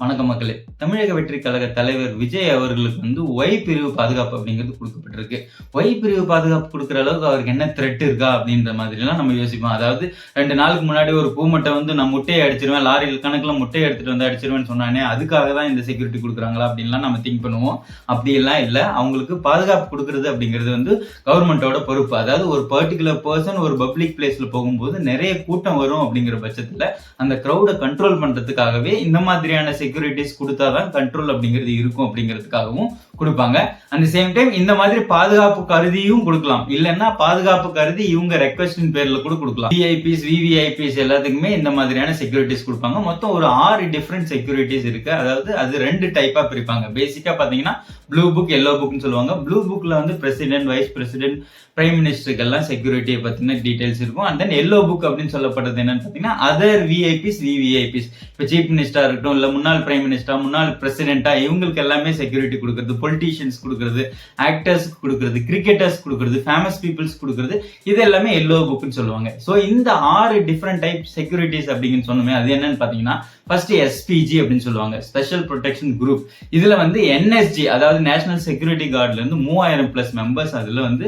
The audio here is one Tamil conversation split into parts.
வணக்கம் மக்களே. தமிழக வெற்றி கழக தலைவர் விஜய் அவர்களுக்கு வந்து ஒய் பிரிவு பாதுகாப்பு அப்படிங்கிறது கொடுக்கப்பட்டிருக்கு. ஒய் பிரிவு பாதுகாப்பு கொடுக்குற அளவுக்கு அவருக்கு என்ன த்ரெட் இருக்கா அப்படின்ற மாதிரிலாம் நம்ம யோசிப்போம். அதாவது ரெண்டு நாளுக்கு முன்னாடி ஒரு பூமட்டை வந்து நான் முட்டையை அடிச்சிருவேன் லாரியில் கணக்கில் முட்டையை எடுத்துட்டு வந்து அடிச்சிருவேன்னு சொன்னானே அதுக்காக தான் இந்த செக்யூரிட்டி கொடுக்குறாங்களா அப்படின்லாம் நம்ம திங்க் பண்ணுவோம். அப்படியெல்லாம் இல்லை. அவங்களுக்கு பாதுகாப்பு கொடுக்குறது அப்படிங்கிறது வந்து கவர்மெண்ட்டோட பொறுப்பு. அதாவது ஒரு பர்டிகுலர் பர்சன் ஒரு பப்ளிக் பிளேஸில் போகும்போது நிறைய கூட்டம் வரும் அப்படிங்கிற பட்சத்தில் அந்த க்ரௌடை கண்ட்ரோல் பண்ணுறதுக்காகவே இந்த மாதிரியான செக்யூரிட்டிஸ் கொடுத்தா தான் கண்ட்ரோல் அப்படிங்கிறது இருக்கும் அப்படிங்கிறதுக்காகவும் கொடுப்பாங்க. அந்த சேம் டைம் இந்த மாதிரி பாதுகாப்பு கருதியும் கொடுக்கலாம். இல்லைன்னா பாதுகாப்பு கருதி இவங்க ரெக்வஸ்டின் பேர்ல கூட கொடுக்கலாம். விஐபிஸ் விவிஐபிஸ் எல்லாத்துக்குமே இந்த மாதிரியான செக்யூரிட்டிஸ் கொடுப்பாங்க. மொத்தம் ஒரு ஆறு டிஃப்ரெண்ட் செக்யூரிட்டிஸ் இருக்கு. அதாவது அது ரெண்டு டைப்பா பிரிப்பாங்க. பேசிக்கா பாத்தீங்கன்னா ப்ளூ புக் எல்லோ புக்னு சொல்லுவாங்க. ப்ளூ புக்ல வந்து பிரசிடென்ட் வைஸ் பிரசிடென்ட் பிரைம் மினிஸ்டருக்கு எல்லாம் செக்யூரிட்டியை பத்தின டீடைல்ஸ் இருக்கும். அண்ட் தென் எல்லோ புக் அப்படின்னு சொல்லப்பட்டது என்னன்னு பாத்தீங்கன்னா அதர் விஐபிஸ் விவிஐபிஸ் இப்போ சீஃப் மினிஸ்டர் இருக்கட்டும் இல்ல முன்னாள் பிரைம் மினிஸ்டர் முன்னாள் பிரசிடென்டா இவங்களுக்கு எல்லாமே செக்யூரிட்டி கொடுக்கறது பொலிட்டீஷியன்ஸ் கொடுக்கறது ஆக்டர்ஸ் கொடுக்கறது கிரிக்கெட்டர்ஸ் கொடுக்கறது ஃபேமஸ் பீப்புள்ஸ் கொடுக்கறது இது எல்லாமே எல்லோ புக்னு சொல்லுவாங்க. ஸோ இந்த ஆறு டிஃப்ரெண்ட் டைப் செக்யூரிட்டிஸ் அப்படின்னு சொன்னோமே அது என்னன்னு பாத்தீங்கன்னா ஃபர்ஸ்ட் எஸ்பிஜி அப்படின்னு சொல்லுவாங்க ஸ்பெஷல் ப்ரொடெக்ஷன் குரூப் இதுல வந்து என்எஸ்ஜி அதாவது நேஷனல் செக்யூரிட்டி கார்டுல இருந்து மூவாயிரம் பிளஸ் மெம்பர்ஸ் அதுல வந்து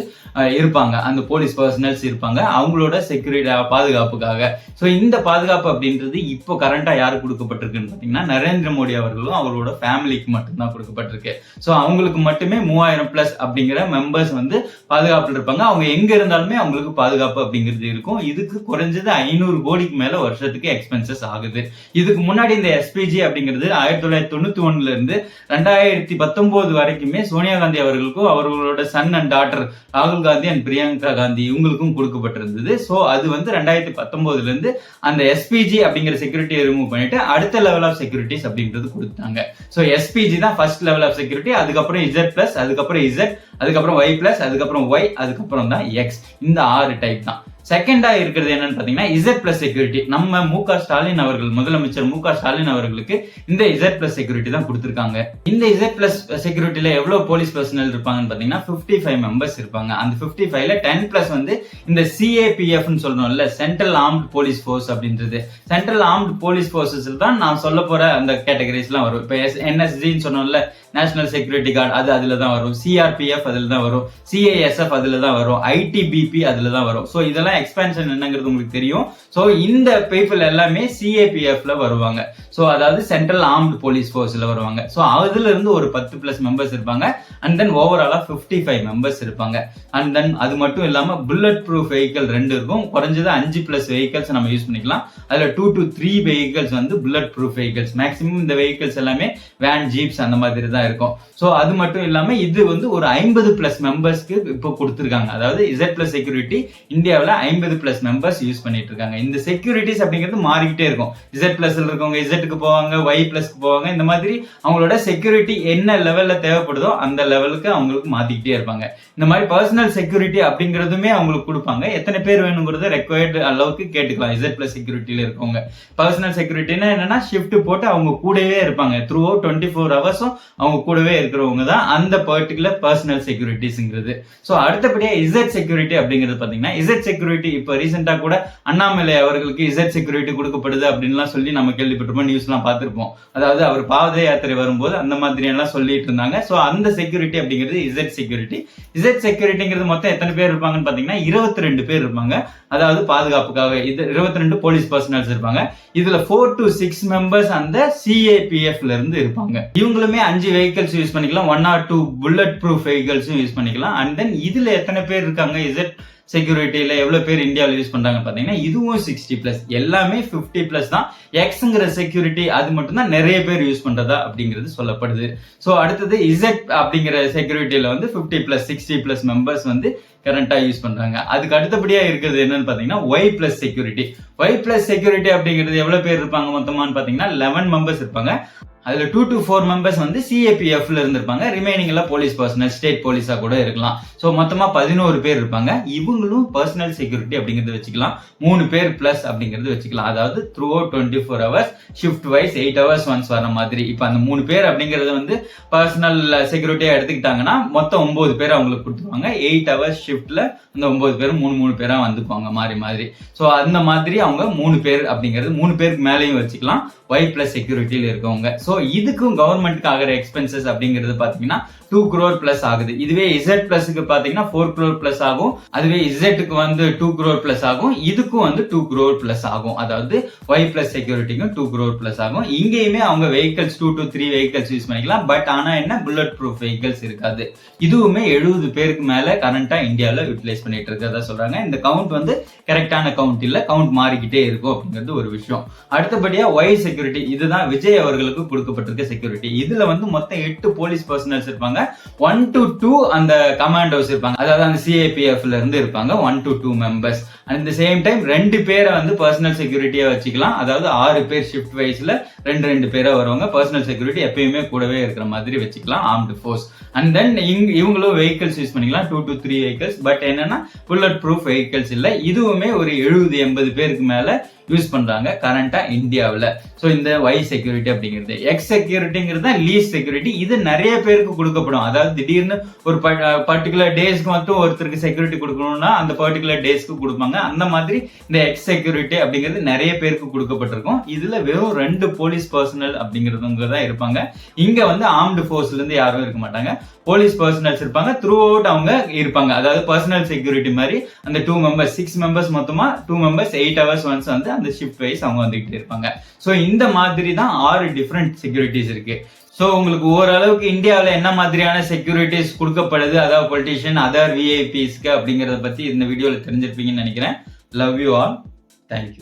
இருப்பாங்க. அந்த போலீஸ் பர்சனல்ஸ் இருப்பாங்க அவங்களோட செக்யூரிட்டி பாதுகாப்புக்காக. ஸோ இந்த பாதுகாப்பு அப்படின்றது இப்போ கரண்டா யாரு கொடுக்கப்பட்டிருக்குன்னு பாத்தீங்கன்னா நரேந்திர மோடி அவர்களும் அவரோட ஃபேமிலிக்கு மட்டும்தான் கொடுக்கப்பட்டிருக்கு. ஸோ அவங்களுக்கு மட்டுமே மூவாயிரம் பிளஸ் அப்படிங்கிற மெம்பர்ஸ் வந்து பாதுகாப்பில் இருப்பாங்க. அவங்க எங்க இருந்தாலுமே அவங்களுக்கு பாதுகாப்பு அப்படிங்கிறது இருக்கும். இதுக்கு குறைஞ்சது ஐநூறு கோடிக்கு மேல வருஷத்துக்கு எக்ஸ்பென்சஸ் ஆகுது. இதுக்கு முன்னாடி இந்த எஸ்பிஜி அப்படிங்கிறது ஆயிரத்தி தொள்ளாயிரத்தி தொண்ணூத்தி ஒன்னுல இருந்து ரெண்டாயிரத்தி பத்தொன்பது வரைக்குமே சோனியா காந்தி அவர்களுக்கும் அவர்களோட சன் அண்ட் டாட்டர் ராகுல் காந்தி அண்ட் பிரியங்கா காந்தி இவங்களுக்கும் கொடுக்கப்பட்டிருந்தது. ஸோ அது வந்து ரெண்டாயிரத்தி பத்தொன்பதுல இருந்து அந்த எஸ்பிஜி அப்படிங்கிற செக்யூரிட்டியை ரிமூவ் பண்ணிட்டு அடுத்த லெவல் ஆஃப் செக்யூரிட்டிஸ் அப்படின்றது கொடுத்தாங்க. ஸோ எஸ்பிஜி தான் ஃபர்ஸ்ட் லெவல் ஆஃப் செக்யூரிட்டி அதுக்கப்புறம் இசட் பிளஸ் அதுக்கப்புறம் இசட் அதுக்கப்புறம் ஒய் பிளஸ் அதுக்கப்புறம் ஒய் அதுக்கப்புறம் தான் எக்ஸ் இந்த ஆறு டைப் தான். செகண்டா இருக்கிறது என்னன்னு பாத்தீங்கன்னா இசட் பிளஸ் செக்யூரிட்டி நம்ம மு க ஸ்டாலின் அவர்கள் முதலமைச்சர் மு க ஸ்டாலின் அவர்களுக்கு இந்த இசட் பிளஸ் செக்யூரிட்டி தான் கொடுத்திருக்காங்க. இந்த இசட் பிளஸ் செக்யூரிட்டில எவ்வளவு போலீஸ் பர்சனல் இருப்பாங்கன்னு பாத்தீங்கன்னா 55 ஃபைவ் மெம்பர்ஸ் இருப்பாங்க. அந்த 55 ஃபைவ்ல டென் பிளஸ் வந்து இந்த சிஏபிஎஃப் சொல்றோம்ல சென்ட்ரல் ஆர்ம்டு போலீஸ் ஃபோர்ஸ் அப்படின்றது. சென்ட்ரல் ஆர்ம்ட் போலீஸ் ஃபோர்ஸஸ் தான் நான் சொல்ல போற அந்த கேட்டகரிஸ் எல்லாம் வரும். இப்ப என்எஸ்ஜின்னு சொன்னோம்ல நேஷனல் செக்யூரிட்டி கார்டு அது அதுல தான் வரும். சிஆர்பிஎஃப் அதுல தான் வரும். சிஐஎஸ்எஃப் அதுல தான் வரும். ஐடிபிபி அதுல தான் வரும். ஸோ இதெல்லாம் எக்ஸ்பென்ஷன் என்னங்கிறது உங்களுக்கு தெரியும். ஸோ இந்த பீப்புள் எல்லாமே சிஏபிஎஃப்ல வருவாங்க. ஸோ அதாவது சென்ட்ரல் ஆர்ம்டு போலீஸ் ஃபோர்ஸ்ல வருவாங்க. ஸோ அதுல இருந்து ஒரு பத்து பிளஸ் மெம்பர்ஸ் இருப்பாங்க. அண்ட் தென் ஓவராலா ஃபிஃப்டி ஃபைவ் மெம்பர்ஸ் இருப்பாங்க. அண்ட் தென் அது மட்டும் இல்லாம புல்லட் ப்ரூஃப் வெஹிக்கல் ரெண்டு இருக்கும். குறைஞ்சது அஞ்சு பிளஸ் வெஹிக்கல்ஸ் நம்ம யூஸ் பண்ணிக்கலாம். அதுல டூ டு த்ரீ வெஹிக்கல்ஸ் வந்து புல்லட் ப்ரூஃப் வெஹிக்கல்ஸ் மேக்ஸிமம் இந்த வெஹிக்கல்ஸ் எல்லாமே வேன் ஜீப்ஸ் அந்த மாதிரி தான் இருக்கும். ஸோ அது மட்டும் இல்லாம இது வந்து ஒரு ஐம்பது பிளஸ் மெம்பர்ஸ்க்கு இப்போ கொடுத்துருக்காங்க. அதாவது இசட் பிளஸ் செக்யூரிட்டி இந்தியாவில் ஐம்பது பிளஸ் மெம்பர்ஸ் யூஸ் பண்ணிட்டு இருக்காங்க இந்த செக்யூரிட்டிஸ் அப்படிங்கிறது மாறிக்கிட்டே இருக்கும். இசட் பிளஸ்ல இருக்கவங்க இசட்டுக்கு போவாங்க ஒய் பிளஸ்க்கு போவாங்க இந்த மாதிரி அவங்களோட செக்யூரிட்டி என்ன லெவல்ல தேவைப்படுதோ அந்த லெவலுக்கு அவங்களுக்கு மாத்திக்கிட்டே இருப்பாங்க. இந்த மாதிரி பர்சனல் செக்யூரிட்டி அப்படிங்கிறதுமே அவங்களுக்கு கொடுப்பாங்க. எத்தனை பேர் வேணுங்கிறத ரெக்வயர்டு அளவுக்கு கேட்டுக்கலாம். இசட் பிளஸ் செக்யூரிட்டியில் இருக்கவங்க. பர்சனல் செக்யூரிட்டினா என்னன்னா ஷிஃப்ட் போட்டு அவங்க கூடவே இருப்பாங்க. த்ரூ அவுட் டுவெண்ட்டி ஃபோர் ஹவர்ஸும் அவங்க அவங்க கூடவே இருக்கிறவங்க தான் அந்த பர்டிகுலர் பர்சனல் செக்யூரிட்டிஸ்ங்கிறது ஸோ அடுத்தபடியாக இசட் செக்யூரிட்டி அப்படிங்கிறது பார்த்தீங்கன்னா இசட் செக்யூரிட்டி இப்போ ரீசெண்டாக கூட அண்ணாமலை அவர்களுக்கு இசட் செக்யூரிட்டி கொடுக்கப்படுது அப்படின்லாம் சொல்லி நம்ம கேள்விப்பட்டிருப்போம் நியூஸ்லாம் பார்த்துருப்போம். அதாவது அவர் பாவத யாத்திரை வரும்போது அந்த மாதிரியெல்லாம் சொல்லிட்டு இருந்தாங்க. ஸோ அந்த செக்யூரிட்டி அப்படிங்கிறது இசட் செக்யூரிட்டி இசட் செக்யூரிட்டிங்கிறது மொத்தம் எத்தனை பேர் இருப்பாங்கன்னு பார்த்தீங்கன்னா இருபத்தி ரெண்டு பேர் இருப்பாங்க. அதாவது பாதுகாப்புக்காக இது இருபத்தி ரெண்டு போலீஸ் பர்சனல்ஸ் இருப்பாங்க. இதுல ஃபோர் டு சிக்ஸ் மெம்பர்ஸ் அந்த சிஏபிஎஃப்ல இருந்து இருப்பாங்க. இவங்களுமே அஞ்சு வெஹிக்கல்ஸ் யூஸ் பண்ணிக்கலாம். One or two bullet proof வெஹிக்கல்ஸும் யூஸ் பண்ணிக்கலாம். அண்ட் தென் இதுல எத்தனை பேர் இருக்காங்க? இசட் செக்யூரிட்டியில எவ்வளோ பேர் இந்தியாவில் யூஸ் பண்றாங்க பாத்தீங்கன்னா இதுவும் சிக்ஸ்டி ப்ளஸ் எல்லாமே ஃபிஃப்டி ப்ளஸ் தான். எக்ஸுங்கிற செக்யூரிட்டி அது மட்டும்தான் நிறைய பேர் யூஸ் பண்றதா அப்படிங்கிறது சொல்லப்படுது. ஸோ அடுத்தது இசட் அப்படிங்கிற செக்யூரிட்டியில வந்து fifty plus sixty plus members வந்து கரண்டா யூஸ் பண்ணுறாங்க அதுக்கு அடுத்தபடியாக இருக்கிறது என்னன்னு பார்த்தீங்கன்னா Y plus security Y plus security அப்படிங்கிறது எவ்வளோ பேர் இருப்பாங்க மொத்தமானு பார்த்தீங்கன்னா லெவன் மெம்பர்ஸ் இருப்பாங்க. அதில் டூ டு ஃபோர் மெம்பர்ஸ் வந்து சிஏபிஎஃப்ல இருந்திருப்பாங்க. ரிமைனிங் எல்லாம் போலீஸ் பர்சனல் ஸ்டேட் போலீஸாக கூட இருக்கலாம். ஸோ மொத்தமாக பதினோரு பேர் இருப்பாங்க. இவங்களும் பர்சனல் செக்யூரிட்டி அப்படிங்கிறது வச்சுக்கலாம். மூணு பேர் ப்ளஸ் அப்படிங்கிறது வச்சுக்கலாம். அதாவது throughout twenty four hours shift wise eight hours once வர மாதிரி. இப்போ அந்த மூணு பேர் அப்படிங்கிறது வந்து பர்சனல் செக்யூரிட்டியாக எடுத்துக்கிட்டாங்கன்னா மொத்தம் ஒன்பது பேர் அவங்களுக்கு கொடுத்துருவாங்க. எயிட் ஹவர்ஸ் ஷிஃப்ட்ல அந்த ஒன்பது பேரும் மூணு மூணு பேராக வந்துக்குவாங்க மாறி மாதிரி ஸோ அந்த மாதிரி அவங்க மூணு பேர் அப்படிங்கிறது மூணு பேருக்கு மேலேயும் வச்சுக்கலாம். ஒய் ப்ளஸ் செக்யூரிட்டியில் இருக்கவங்க. ஸோ இதுக்கும் கவர்மெண்ட்டுக்கு ஆகிற எக்ஸ்பென்சஸ் அப்படிங்கிறது பார்த்தீங்கன்னா டூ க்ரோர் ப்ளஸ் ஆகுது. இதுவே இசட் ப்ளஸுக்கு பார்த்தீங்கன்னா ஃபோர் க்ரோர் ப்ளஸ் ஆகும். அதுவே இசட்டுக்கு வந்து டூ க்ரோர் ப்ளஸ் ஆகும். இதுக்கும் வந்து டூ க்ரோர் ப்ளஸ் ஆகும். அதாவது ஒய் ப்ளஸ் செக்யூரிட்டிக்கும் டூ க்ரோர் ப்ளஸ் ஆகும். இங்கேயுமே அவங்க vehicles two to three vehicles use பண்ணிக்கலாம். பட் ஆனால் என்ன? புல்லட் ப்ரூஃப் வெஹிக்கல்ஸ் இருக்காது. இதுவுமே எழுபது பேருக்கு மேல கரண்டா இந்தியாவில் யூட்டிலைஸ் பண்ணிட்டு இருக்கிறதா சொல்றாங்க. இந்த கவுண்ட் வந்து கரெக்டான கவுண்ட் இல்லை கவுண்ட் மாறிக்கிட்டே இருக்கும் அப்படிங்கிறது ஒரு விஷயம். அடுத்தபடியா ஒய் செக்யூரிட்டி இதுதான் விஜய் அவர்களுக்கு கொடுக்கப்பட்டிருக்க செக்யூரிட்டி இதுல வந்து மொத்தம் எட்டு போலீஸ் பர்சனல்ஸ் இருப்பாங்க. ஒன் டு டூ அந்த கமாண்டோஸ் இருப்பாங்க. அதாவது அந்த சிஏபிஎஃப்ல இருந்து இருப்பாங்க one to two members at the same time ரெண்டு பேரை வந்து பர்சனல் செக்யூரிட்டியா வச்சுக்கலாம். அதாவது ஆறு பேர் ஷிஃப்ட் வைஸ்ல ரெண்டு ரெண்டு பேரா வருவாங்க. பர்சனல் செக்யூரிட்டி எப்பயுமே கூடவே இருக்கிற மாதிரி வச்சுக்கலாம் ஆர்ம்டு ஃபோர்ஸ் அண்ட் தென் இவங்களும் வெஹிக்கிள்ஸ் யூஸ் பண்ணிக்கலாம். Two to three vehicles but என்னன்னா புல்லட் ப்ரூஃப் வெஹிக்கிள்ஸ் இல்லை. இதுவுமே ஒரு எழுபது எண்பது பேருக்கு மேல யூஸ் பண்றாங்க கரண்டா இந்தியாவில். ஸோ இந்த ஒய் செக்யூரிட்டி அப்படிங்கிறது எக்ஸ் செக்யூரிட்டிங்கிறது தான் லீஸ் செக்யூரிட்டி இது நிறைய பேருக்கு கொடுக்கப்படும். அதாவது திடீர்னு ஒரு பர்டிகுலர் டேஸ்க்கு மட்டும் ஒருத்தருக்கு செக்யூரிட்டி கொடுக்கணும்னா அந்த பர்டிகுலர் டேஸ்க்கு கொடுப்பாங்க. அந்த மாதிரி இந்த எக்ஸ் செக்யூரிட்டி அப்படிங்கிறது நிறைய பேருக்கு கொடுக்கப்பட்டிருக்கும். இதுல வெறும் ரெண்டு போலீஸ் பர்சனல் அப்படிங்கிறவங்க தான் இருப்பாங்க. இங்க வந்து ஆர்ம்டு ஃபோர்ஸ்ல இருந்து யாரும் இருக்க மாட்டாங்க. போலீஸ் பர்சனல்ஸ் இருப்பாங்க. த்ரூ அவுட் அவங்க இருப்பாங்க. அதாவது பர்சனல் செக்யூரிட்டி மாதிரி அந்த டூ மெம்பர்ஸ் சிக்ஸ் மெம்பர்ஸ் மொத்தமா two members eight hours once வந்து அந்த ஷிஃப்ட் வைஸ் அவங்க வந்துகிட்டு இருப்பாங்க. ஸோ இந்த மாதிரி தான் ஆறு டிஃப்ரெண்ட் செக்யூரிட்டிஸ் இருக்கு. ஸோ உங்களுக்கு ஓரளவுக்கு இந்தியாவில் என்ன மாதிரியான செக்யூரிட்டிஸ் கொடுக்கப்படுது அதாவது பொலிட்டிஷியன் அதர் விஐபிஸ்க்கு அப்படிங்கிறத பத்தி இந்த வீடியோவில் தெரிஞ்சிருப்பீங்கன்னு நினைக்கிறேன். Love you all thank you